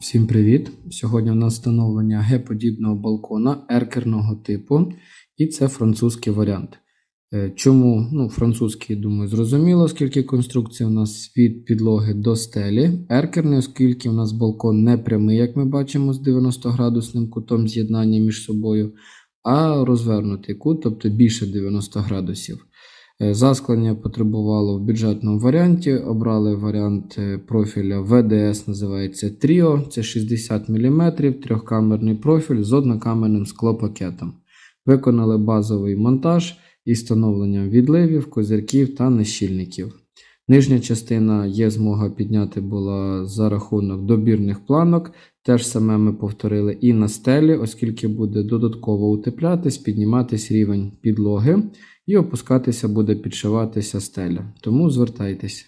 Всім привіт! Сьогодні у нас встановлення Г-подібного балкона еркерного типу, і це французький варіант. Е, Чому ну, французький, думаю, зрозуміло, оскільки конструкція у нас від підлоги до стелі. Еркерний, оскільки у нас балкон не прямий, як ми бачимо, з 90-градусним кутом з'єднання між собою, а розвернутий кут, тобто більше 90 градусів. Е, Засклення потребувало в бюджетному варіанті. Обрали варіант е, профіля ВДС, називається Тріо. Це 60 мм, трьохкамерний профіль з однокамерним склопакетом. Виконали базовий монтаж із встановленням відливів, козирків та нещільників. Нижня частина є змога підняти була за рахунок добірних планок. Те ж саме ми повторили і на стелі, оскільки буде додатково утеплятись, підніматись рівень підлоги і опускатися буде підшиватися стеля. Тому звертайтеся.